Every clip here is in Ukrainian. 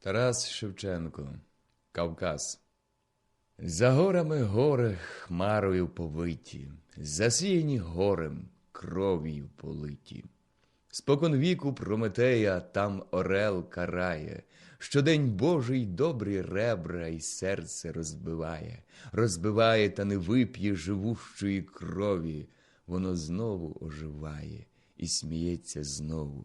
Тарас Шевченко, Кавказ. За горами гори хмарою повиті, засіяні горем, кров'ю политі. Спокон віку Прометея там орел карає, щодень Божий добрі ребра і серце розбиває, розбиває та не вип'є живущої крові, воно знову оживає і сміється знову.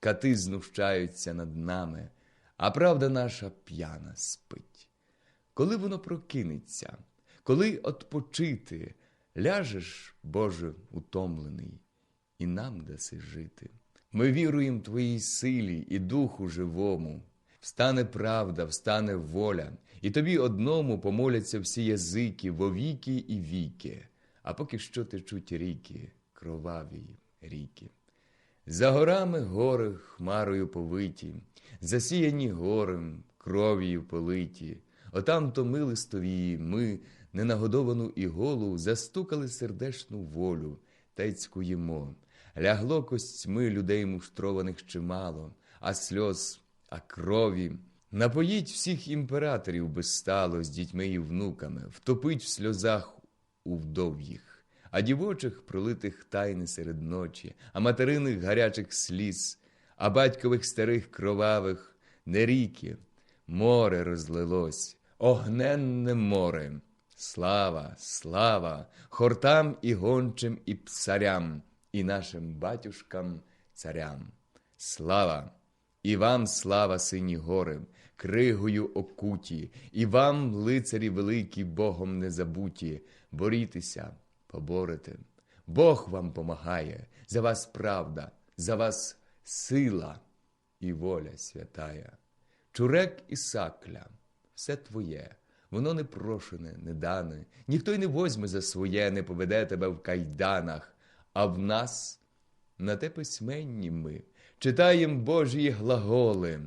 Кати знущаються над нами, а правда наша п'яна спить. Коли воно прокинеться, коли отпочити, ляжеш, Боже, утомлений, і нам даси жити. Ми віруємо Твоїй силі і духу живому. Встане правда, встане воля, і тобі одному помоляться всі язики вовіки і віки, а поки що течуть ріки, кроваві ріки. За горами гори хмарою повиті, засіяні горем, кров'ю политі. Отам то ми, ненагодовану і голу, застукали сердешну волю та й цькуємо. Лягло костьми людей муштрованих чимало, а сльоз, а крові. Напоїть всіх імператорів безстало з дітьми і внуками, втопить в сльозах у вдов'їх, а дівочих пролитих тайни серед ночі, а материних гарячих сліз, а батькових старих кровавих не ріки, море розлилось, огненне море. Слава, слава, хортам і гончим, і псарям, і нашим батюшкам царям. Слава! І вам слава, сині гори, кригою окуті, і вам, лицарі великі, Богом не забуті, борітеся, поборете. Бог вам помагає, за вас правда, за вас сила і воля святая. Чурек і сакля, все твоє, воно не прошене, не дане, ніхто й не возьме за своє, не поведе тебе в кайданах, а в нас на те письменні ми читаєм Божі глаголи,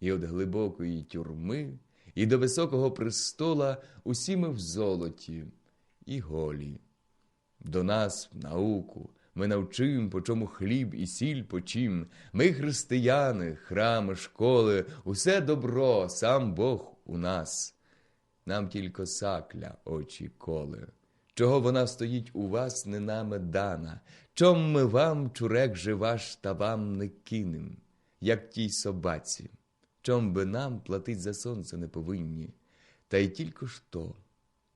і від глибокої тюрми, і до високого престола усі ми в золоті і голі. До нас науку ми навчим, по чому хліб і сіль почим. Ми християни, храми, школи, усе добро, сам Бог у нас. Нам тільки сакля очі коли. Чого вона стоїть у вас, не нами дана, чом ми вам, чурек же ваш, та вам не кинем, як тій собаці, чом би нам платить за сонце не повинні, та й тільки ж то.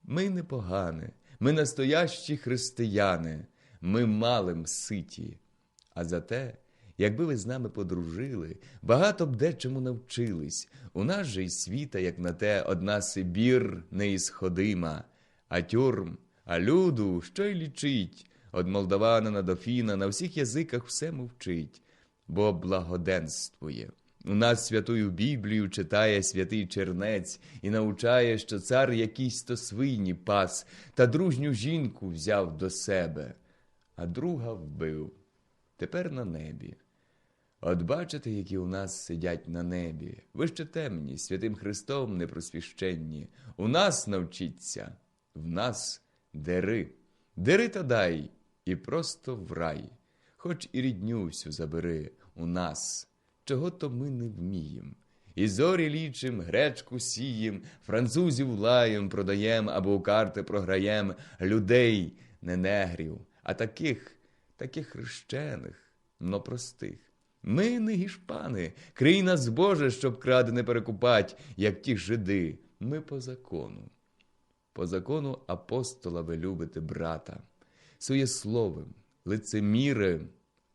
Ми непогане, ми настоящі християни, ми малим ситі. А зате, якби ви з нами подружили, багато б дечому навчились. У нас же й світа, як на те, одна Сибір неісходима, а тюрм, а люду, що й лічить, Од Молдавана на Дофіна на всіх язиках все мовчить, бо благоденствує. У нас святую Біблію читає святий чернець і научає, що цар якийсь то свині пас, та дружню жінку взяв до себе, а друга вбив. Тепер на небі. От бачите, які у нас сидять на небі. Ви ще темні, святим Христом непросвіщенні. У нас навчіться, в нас дери. Дери та дай і просто в рай. Хоч і рідню всю забери у нас, чого то ми не вмієм. І зорі лічим, гречку сієм, французів лаєм продаєм або у карти програєм людей, не негрів, а таких, таких хрещених, но простих. Ми не гішпани, крий нас, Боже, щоб кради не перекупать, як ті жиди. Ми по закону. По закону апостола ви любите брата, суєсловим, лицеміри,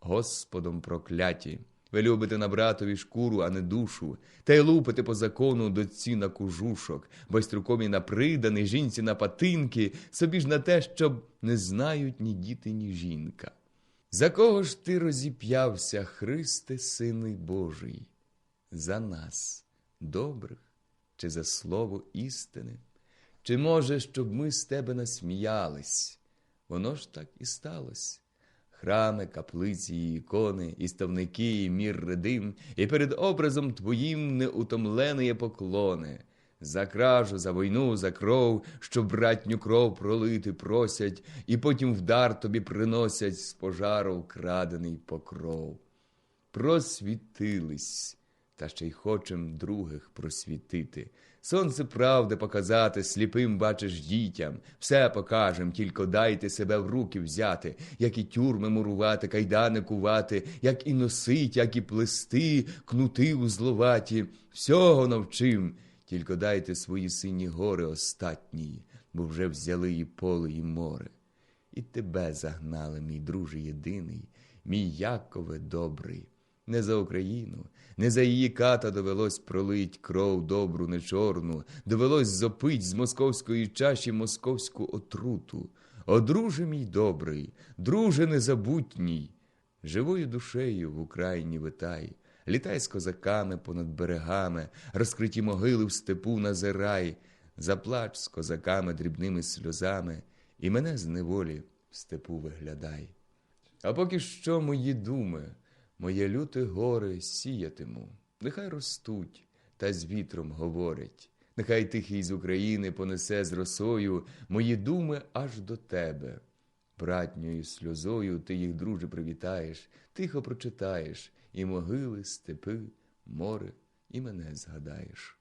Господом прокляті. Ви любите на братові шкуру, а не душу, та й лупите по закону доці на кужушок, байструкомі на приданий, жінці на патинки, собі ж на те, щоб не знають ні діти, ні жінка. За кого ж ти розіп'явся, Христе, Сини Божий? За нас, добрих чи за слово істини? Чи може, щоб ми з тебе насміялись? Воно ж так і сталось. Храми, каплиці, і ікони, і ставники, і мір редим, і перед образом твоїм неутомленої поклони. За кражу, за війну, за кров, що братню кров пролити просять, і потім в дар тобі приносять з пожару вкрадений покров. Просвітились, та ще й хочем других просвітити. Сонце правди показати, сліпим бачиш дітям, все покажем, тільки дайте себе в руки взяти, як і тюрми мурувати, кайдани кувати, як і носить, як і плести, кнути узловаті, всього навчим, тільки дайте свої сині гори остатні, бо вже взяли і поле, і море. І тебе загнали, мій друже єдиний, мій Якове добрий. Не за Україну, не за її ката довелось пролить кров добру, не чорну, довелось зопить з московської чаші московську отруту. О, друже мій добрий, друже незабутній, живою душею в Україні витай, літай з козаками понад берегами, розкриті могили в степу назирай, заплач з козаками дрібними сльозами, і мене з неволі в степу виглядай. А поки що мої думи, моє люте горе сіятиму, нехай ростуть та з вітром говорять, нехай тихий з України понесе з росою мої думи аж до тебе. Братньою сльозою ти їх, друже, привітаєш, тихо прочитаєш, і могили, степи, море, і мене згадаєш.